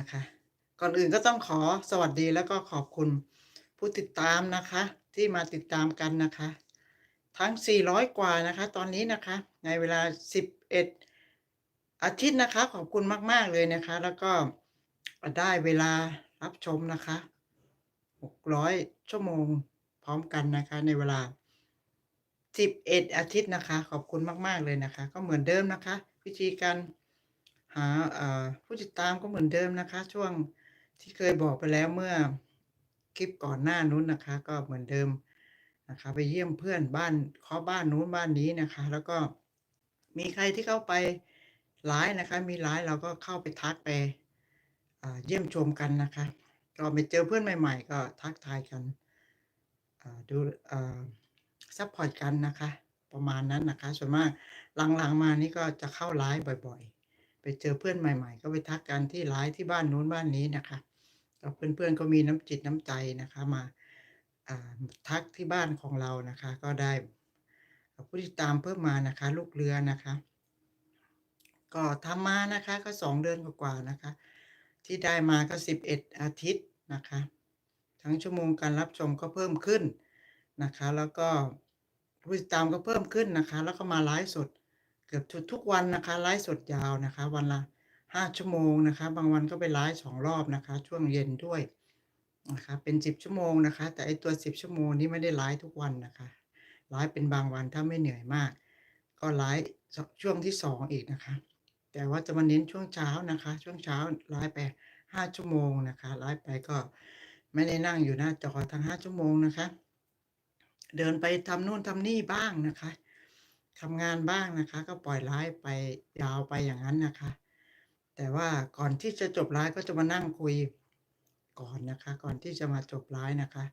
นะคะ ก่อนอื่นก็ต้องขอสวัสดีแล้วก็ขอบคุณผู้ติดตามนะคะ ที่มาติดตามกันนะคะ ทั้ง 400 กว่านะคะ ตอนนี้นะคะ ในเวลา 11 อาทิตย์นะคะ ขอบคุณมาก ๆ เลยนะคะ แล้วก็ได้เวลารับชมนะคะ 600 ชั่วโมงพร้อมกันนะคะ ในเวลา 11 อาทิตย์นะคะ ขอบคุณมาก ๆ เลยนะคะ ก็เหมือนเดิมนะคะ วิธีการ หาผู้ติดตามก็เหมือนเดิมนะคะ ช่วงที่เคยบอกไปแล้วเมื่อคลิปก่อนหน้านู้นนะคะ ก็เหมือนเดิมนะคะ ไปเยี่ยมเพื่อนบ้านเคาะบ้านนู้นบ้านนี้นะคะ แล้วก็มีใครที่เข้าไปไลฟ์นะคะ มีไลฟ์เราก็เข้าไปทักไปเยี่ยมชมกันนะคะก็ไปเจอเพื่อนใหม่ ๆ ก็ทักทายกันดูซัปพอร์ตกันนะคะ ประมาณนั้นนะคะ ส่วนมากหลังๆมานี่ก็จะเข้าไลฟ์บ่อย ๆ ไปเจอเพื่อนใหม่ๆ ก็ไปทักกันที่ไลฟ์ที่บ้านนู้นบ้านนี้นะคะก็เพื่อนๆก็มีน้ำจิตน้ำใจนะคะมาทักที่บ้านของเรานะคะ ก็ได้ผู้ติดตามเพิ่มมานะคะ ลูกเรือนะคะ ก็ทำมานะคะก็2เดือนกว่าๆนะคะ ที่ได้มาก็11อาทิตย์นะคะ ทั้งชั่วโมงการรับชมก็เพิ่มขึ้นนะคะ แล้วก็ผู้ติดตามก็เพิ่มขึ้นนะคะ แล้วก็มาไลฟ์สด เกือบทุกวันนะคะไลฟ์สดยาวนะคะ วันละ5ชั่วโมงนะคะ บางวันก็ไปไลฟ์2รอบนะคะ ช่วงเย็นด้วยนะคะเป็น10ชั่วโมงนะคะ แต่ไอตัว10ชั่วโมงนี้ไม่ได้ไลฟ์ทุกวันนะคะไลฟ์เป็นบางวันถ้าไม่เหนื่อยมาก ก็ไลฟ์ช่วงที่2อีกนะคะ แต่ว่าจะมาเน้นช่วงเช้านะคะ ช่วงเช้าไลฟ์ไป5ชั่วโมงนะคะไลฟ์ไปก็ไม่ได้นั่งอยู่หน้าจอทั้ง5ชั่วโมงนะคะ เดินไปทำนู่นทำนี่บ้างนะคะ ทำงานบ้างนะคะ ก็ปล่อยไลฟ์ไปยาวไปอย่างนั้นนะคะ แต่ว่าก่อนที่จะจบไลฟ์ก็จะมานั่งคุยก่อนนะคะ ก่อนที่จะมาจบไลฟ์นะคะ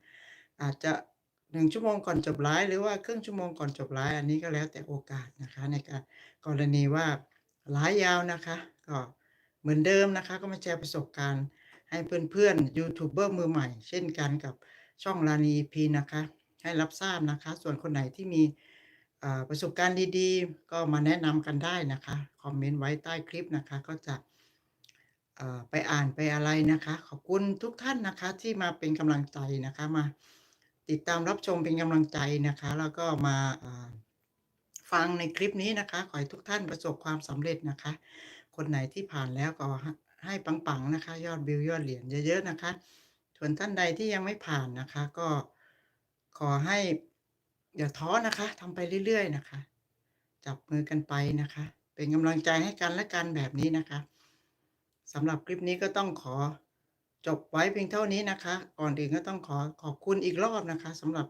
อาจจะ1ชั่วโมงก่อนจบไลฟ์หรือว่าครึ่งชั่วโมงก่อนจบไลฟ์อันนี้ก็แล้วแต่โอกาสนะคะในการกรณีว่าไลฟ์ยาวนะคะ ก็เหมือนเดิมนะคะ ก็มาแชร์ประสบการณ์ ให้เพื่อนๆยูทูบเบอร์มือใหม่ เช่นกันกับช่องราณี EP นะคะ ให้รับทราบนะคะ ส่วนคนไหนที่มี ประสบการณ์ดีๆ ก็มาแนะนำกันได้นะคะ คอมเมนต์ไว้ใต้คลิปนะคะ ก็จะไปอ่านไปอะไรนะคะ ขอบคุณทุกท่านนะคะที่มาเป็นกำลังใจนะคะมาติดตามรับชมเป็นกำลังใจนะคะ แล้วก็มาฟังในคลิปนี้นะคะ ขอให้ทุกท่านประสบความสำเร็จนะคะ คนไหนที่ผ่านแล้วก็ให้ให้ปังๆนะคะ ยอดวิวยอดเหรียญเยอะๆนะคะส่วนท่านใดที่ยังไม่ผ่านนะคะ ก็ขอให้ อย่าท้อนะคะทำไปเรื่อย ๆ นะคะ จับมือกันไปนะคะ เป็นกำลังใจให้กันและกันแบบนี้นะคะสำหรับคลิปนี้ก็ต้องขอจบไว้เพียงเท่านี้นะคะ ก่อนอื่นก็ต้องขอขอบคุณอีกรอบนะคะสำหรับ